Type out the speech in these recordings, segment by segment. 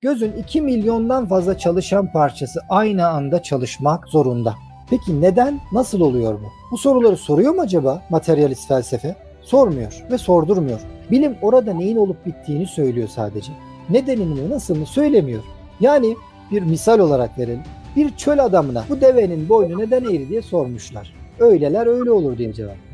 Gözün 2 milyondan fazla çalışan parçası aynı anda çalışmak zorunda. Peki neden, nasıl oluyor bu? Bu soruları soruyor mu acaba materyalist felsefe? Sormuyor ve sordurmuyor. Bilim orada neyin olup bittiğini söylüyor sadece. Nedenini nasılını söylemiyor. Yani bir misal olarak verelim. Bir çöl adamına bu devenin boynu neden eğri diye sormuşlar. Öyleler öyle olur diye cevap.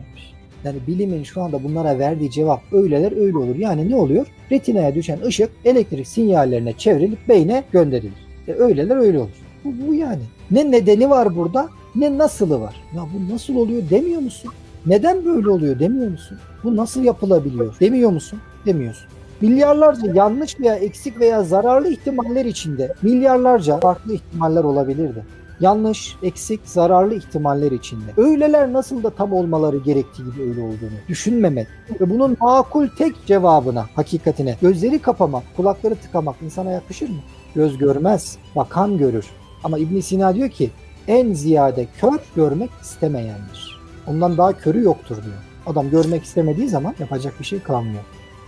Yani bilimin şu anda bunlara verdiği cevap öyleler öyle olur. Yani ne oluyor? Retinaya düşen ışık elektrik sinyallerine çevrilip beyne gönderilir. E öyleler öyle olur. Bu, bu yani. Ne nedeni var burada ne nasılı var. Ya bu nasıl oluyor demiyor musun? Neden böyle oluyor demiyor musun? Bu nasıl yapılabiliyor demiyor musun? Demiyorsun. Milyarlarca yanlış veya eksik veya zararlı ihtimaller içinde milyarlarca farklı ihtimaller olabilirdi. Yanlış, eksik, zararlı ihtimaller içinde. Öyleler nasıl da tam olmaları gerektiği gibi öyle olduğunu düşünmemek ve bunun makul tek cevabına, hakikatine gözleri kapamak, kulakları tıkamak insana yakışır mı? Göz görmez, bakan görür. Ama İbn Sina diyor ki en ziyade kör görmek istemeyendir. Ondan daha körü yoktur diyor. Adam görmek istemediği zaman yapacak bir şey kalmıyor.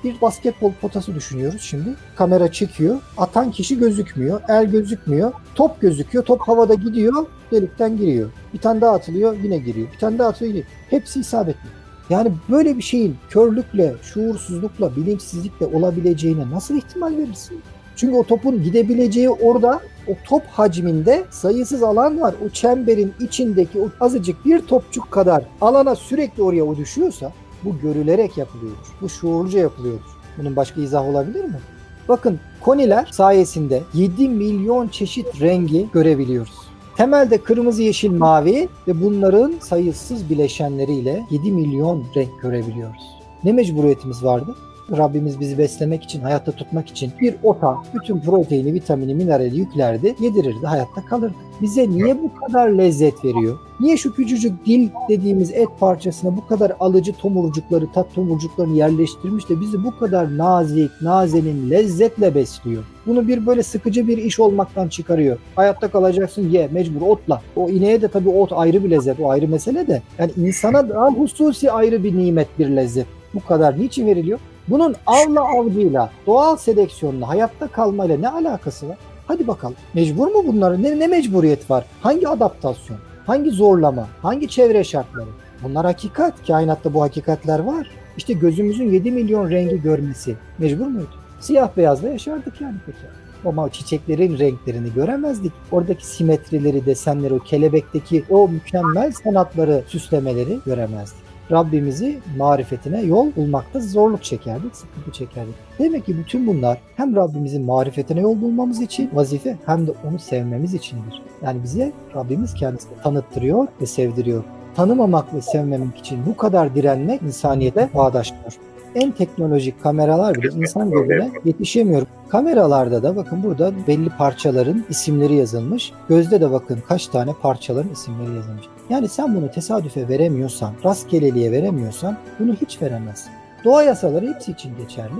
Bir basketbol potası düşünüyoruz şimdi. Kamera çekiyor. Atan kişi gözükmüyor. El gözükmüyor. Top gözüküyor. Top havada gidiyor. Delikten giriyor. Bir tane daha atılıyor. Yine giriyor. Bir tane daha atıyor. Yine. Hepsi isabetli. Yani böyle bir şeyin körlükle, şuursuzlukla, bilinçsizlikle olabileceğine nasıl ihtimal verirsin? Çünkü o topun gidebileceği orada o top hacminde sayısız alan var. O çemberin içindeki o azıcık bir topçuk kadar alana sürekli oraya o düşüyorsa bu görülerek yapılıyordur. Bu şuurluca yapılıyordur. Bunun başka izah olabilir mi? Bakın koniler sayesinde 7 milyon çeşit rengi görebiliyoruz. Temelde kırmızı, yeşil, mavi ve bunların sayısız bileşenleriyle 7 milyon renk görebiliyoruz. Ne mecburiyetimiz vardı? Rabbimiz bizi beslemek için, hayatta tutmak için bir ota bütün proteini, vitamini, minerali yüklerdi, yedirirdi, hayatta kalırdık. Bize niye bu kadar lezzet veriyor? Niye şu küçücük dil dediğimiz et parçasına bu kadar alıcı tomurcukları, tat tomurcuklarını yerleştirmiş de bizi bu kadar nazik, nazenin, lezzetle besliyor? Bunu bir böyle sıkıcı bir iş olmaktan çıkarıyor. Hayatta kalacaksın ye, mecbur otla. O ineğe de tabii ot ayrı bir lezzet, o ayrı mesele de. Yani insana daha hususi ayrı bir nimet, bir lezzet. Bu kadar niçin veriliyor? Bunun avla avcıyla, doğal seleksiyonla, hayatta kalmayla ne alakası var? Hadi bakalım. Mecbur mu bunların? Ne, ne mecburiyet var? Hangi adaptasyon? Hangi zorlama? Hangi çevre şartları? Bunlar hakikat. Kainatta bu hakikatler var. İşte gözümüzün 7 milyon rengi görmesi mecbur muydu? Siyah beyazla yaşardık yani peki. Ama çiçeklerin renklerini göremezdik. Oradaki simetrileri, desenleri, o kelebekteki o mükemmel sanatları, süslemeleri göremezdik. Rabbimizi marifetine yol bulmakta zorluk çekerdik, sıkıntı çekerdik. Demek ki bütün bunlar hem Rabbimizin marifetine yol bulmamız için vazife hem de onu sevmemiz içindir. Yani bize Rabbimiz kendisini tanıttırıyor ve sevdiriyor. Tanımamak ve sevmemek için bu kadar direnmek insaniyete bağdaşmıyor. En teknolojik kameralar bile insan gözüne yetişemiyor. Kameralarda da bakın burada belli parçaların isimleri yazılmış. Gözde de bakın kaç tane parçaların isimleri yazılmış. Yani sen bunu tesadüfe veremiyorsan, rastgeleliğe veremiyorsan bunu hiç veremezsin. Doğa yasaları hepsi için geçerli.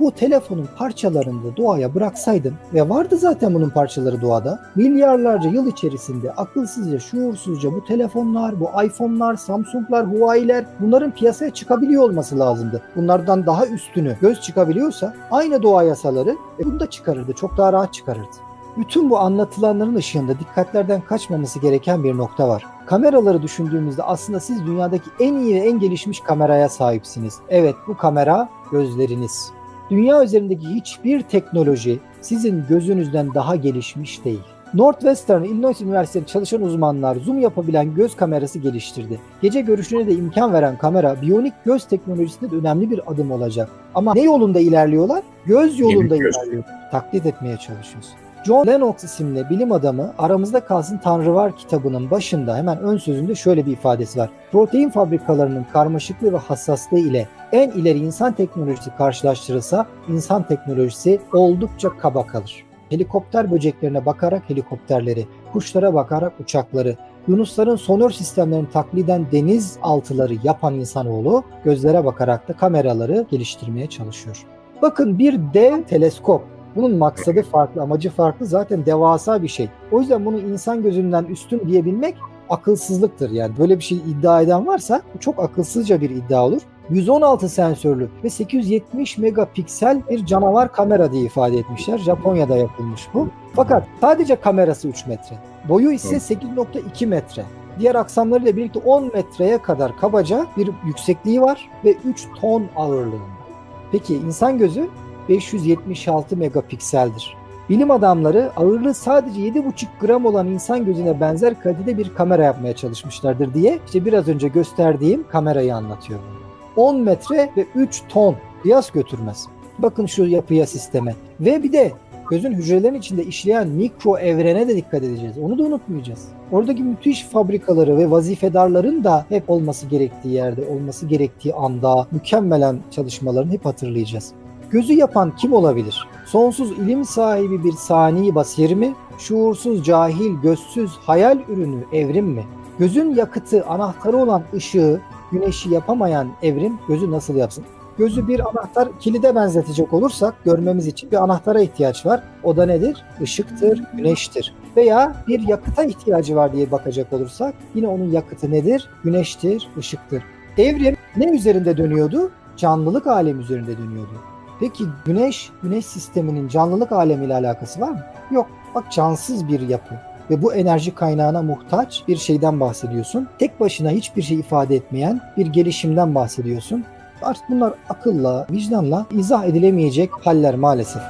Bu telefonun parçalarını da doğaya bıraksaydın ve vardı zaten bunun parçaları doğada. Milyarlarca yıl içerisinde akılsızca, şuursuzca bu telefonlar, bu iPhone'lar, Samsung'lar, Huawei'ler bunların piyasaya çıkabiliyor olması lazımdı. Bunlardan daha üstünü göz çıkabiliyorsa aynı doğa yasaları e, bunu da çıkarırdı. Çok daha rahat çıkarırdı. Bütün bu anlatılanların ışığında dikkatlerden kaçmaması gereken bir nokta var. Kameraları düşündüğümüzde aslında siz dünyadaki en iyi ve en gelişmiş kameraya sahipsiniz. Evet bu kamera gözleriniz. Dünya üzerindeki hiçbir teknoloji sizin gözünüzden daha gelişmiş değil. Northwestern Illinois Üniversitesi'nde çalışan uzmanlar zoom yapabilen göz kamerası geliştirdi. Gece görüşüne de imkan veren kamera biyonik göz teknolojisinde de önemli bir adım olacak. Ama ne yolunda ilerliyorlar? Göz yolunda ilerliyor. Taklit etmeye çalışıyorsun. John Lennox isimli bilim adamı Aramızda Kalsın Tanrı Var kitabının başında hemen ön sözünde şöyle bir ifadesi var. Protein fabrikalarının karmaşıklığı ve hassaslığı ile en ileri insan teknolojisi karşılaştırılsa insan teknolojisi oldukça kaba kalır. Helikopter böceklerine bakarak helikopterleri, kuşlara bakarak uçakları, Yunusların sonör sistemlerini takliden deniz altıları yapan insanoğlu gözlere bakarak da kameraları geliştirmeye çalışıyor. Bakın bir dev teleskop bunun maksadı farklı, amacı farklı. Zaten devasa bir şey. O yüzden bunu insan gözünden üstün diyebilmek akılsızlıktır. Yani böyle bir şey iddia eden varsa bu çok akılsızca bir iddia olur. 116 sensörlü ve 870 megapiksel bir canavar kamera diye ifade etmişler. Japonya'da yapılmış bu. Fakat sadece kamerası 3 metre. Boyu ise 8.2 metre. Diğer aksamlarıyla birlikte 10 metreye kadar kabaca bir yüksekliği var ve 3 ton ağırlığında. Peki insan gözü 576 megapikseldir. Bilim adamları ağırlığı sadece 7,5 gram olan insan gözüne benzer kalitede bir kamera yapmaya çalışmışlardır diye işte biraz önce gösterdiğim kamerayı anlatıyorum. 10 metre ve 3 ton kıyas götürmez. Bakın şu yapıya sisteme. Ve bir de gözün hücrelerin içinde işleyen mikro evrene de dikkat edeceğiz. Onu da unutmayacağız. Oradaki müthiş fabrikaları ve vazifedarların da hep olması gerektiği yerde, olması gerektiği anda mükemmelen çalışmalarını hep hatırlayacağız. Gözü yapan kim olabilir? Sonsuz ilim sahibi bir sani basir mi? Şuursuz, cahil, gözsüz, hayal ürünü evrim mi? Gözün yakıtı, anahtarı olan ışığı, güneşi yapamayan evrim gözü nasıl yapsın? Gözü bir anahtar kilide benzetecek olursak görmemiz için bir anahtara ihtiyaç var. O da nedir? Işıktır, güneştir. Veya bir yakıta ihtiyacı var diye bakacak olursak yine onun yakıtı nedir? Güneştir, ışıktır. Evrim ne üzerinde dönüyordu? Canlılık alemi üzerinde dönüyordu. Peki güneş, güneş sisteminin canlılık alemiyle alakası var mı? Yok. Bak cansız bir yapı ve bu enerji kaynağına muhtaç bir şeyden bahsediyorsun. Tek başına hiçbir şey ifade etmeyen bir gelişimden bahsediyorsun. Artık bunlar akılla, vicdanla izah edilemeyecek haller maalesef.